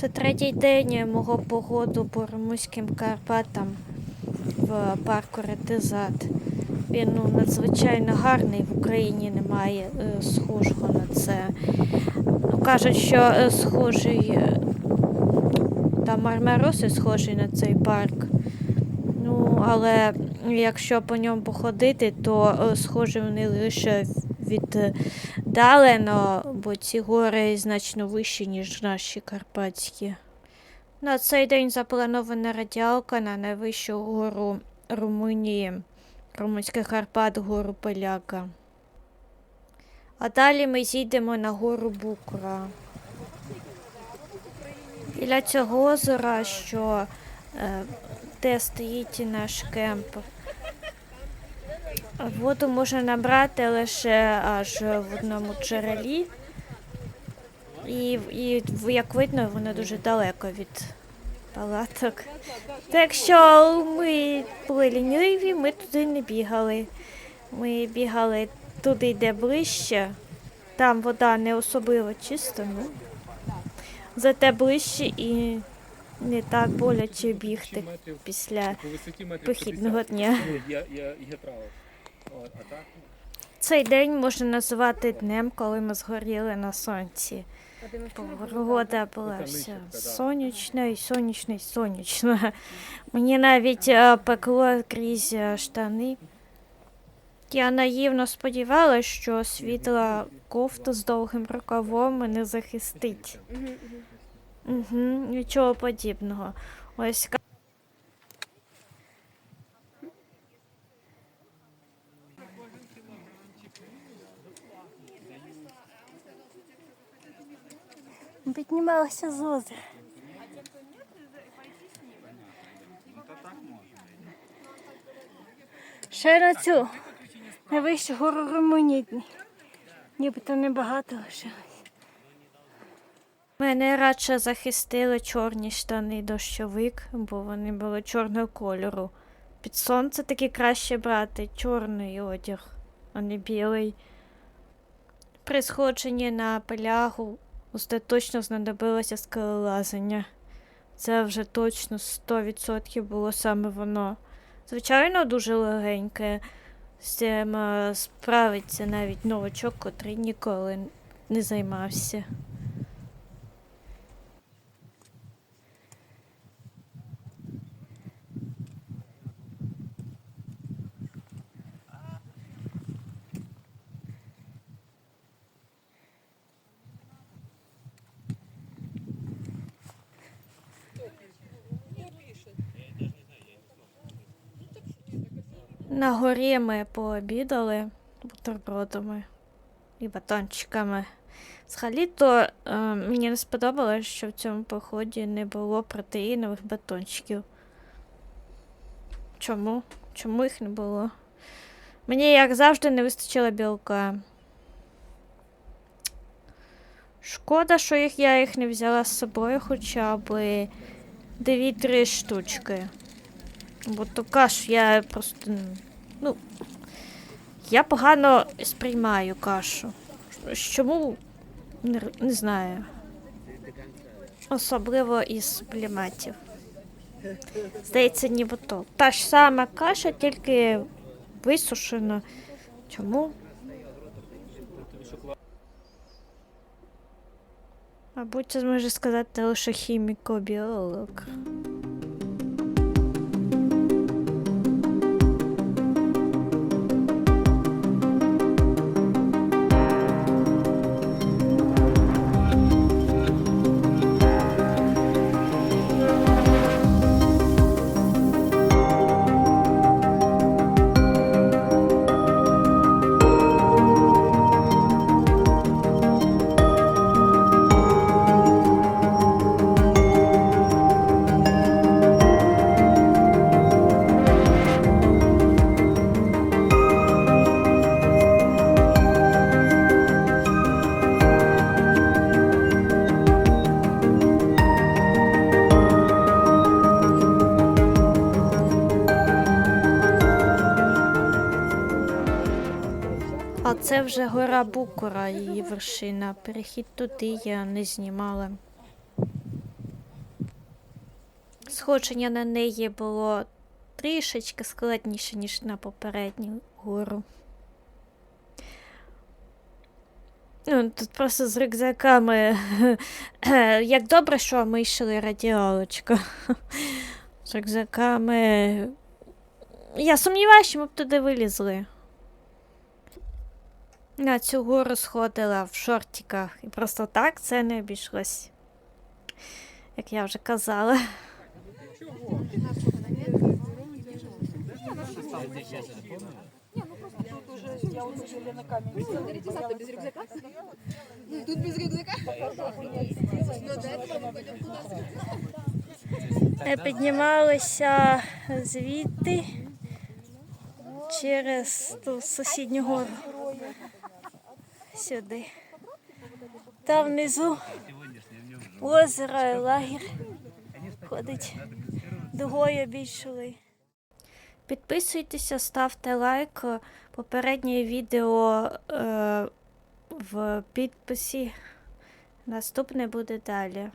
Це третій день мого походу по Румунським Карпатам в парку Ретизат. Він ну, надзвичайно гарний, в Україні немає е, схожого на це. Ну, кажуть, що е, схожий е, там Мармароси схожий на цей парк. Ну, але якщо по ньому походити, то схожі вони лише віддалено, бо ці гори значно вищі, ніж наші карпатські. На цей день запланована радіалка на найвищу гору Румунії, Румунських Карпат, гору Поляка. А далі ми зійдемо на гору Букра. Біля цього озера, що е, де стоїть наш кемп. Воду можна набрати лише аж в одному джерелі. І, і як видно, воно дуже далеко від палаток. Так що ми були ліниві, ми туди не бігали. Ми бігали туди, де ближче. Там вода не особливо чиста, ну. Зате ближче і не так боляче бігти після похідного 50. дня. Цей день можна називати днем, коли ми згоріли на сонці. Погода була вся сонячна і сонячна і сонячна. Мені навіть е, пекло крізь е, штани. Я наївно сподівалася, що світла кофта з довгим рукавом мене захистить. Угу, нічого подібного. Ось ка- піднімалася з озера. Ще на цю найвищу гору Румунії. Нібито небагато лишилось. Мене радше захистили чорні штани дощовик, бо вони були чорного кольору. Під сонце таки краще брати чорний одяг, а не білий. При сходженні на пелягу остаточно знадобилося скелелазання. Це вже точно 100% було саме воно. Звичайно, дуже легеньке. З цим е, справиться навіть новачок, котрий ніколи не займався. На горі ми пообідали бутербродами і батончиками. Взагалі-то е, мені не сподобалось, що в цьому поході не було протеїнових батончиків. Чому? Чому їх не було? Мені, як завжди, не вистачило білка. Шкода, що їх, я їх не взяла з собою хоча б 2-3 штучки. Бо то каш я просто. Ну. Я погано сприймаю кашу. Чому? Не, не знаю. Особливо із супліментів. Здається, нібито. Та ж сама каша, тільки висушена. Чому? Мабуть, це зможе сказати лише хіміко-біолог. Це вже гора Букора, її вершина. Перехід туди я не знімала. Сходження на неї було трішечки складніше, ніж на попередню гору. Ну, тут просто з рюкзаками. Як добре, що ми йшли радіалочка. З рюкзаками. Я сумніваюся, що ми б туди вилізли. На цю гору сходила в шортиках. І просто так це не обійшлось. Як я вже казала. Тут без рюкзака. Но до піднімалися звідти через ту сусідню гору. Сюди. Там внизу озеро і лагер. Ходить дугою обійшли. Підписуйтеся, ставте лайк. Попереднє відео е, в підписі. Наступне буде далі.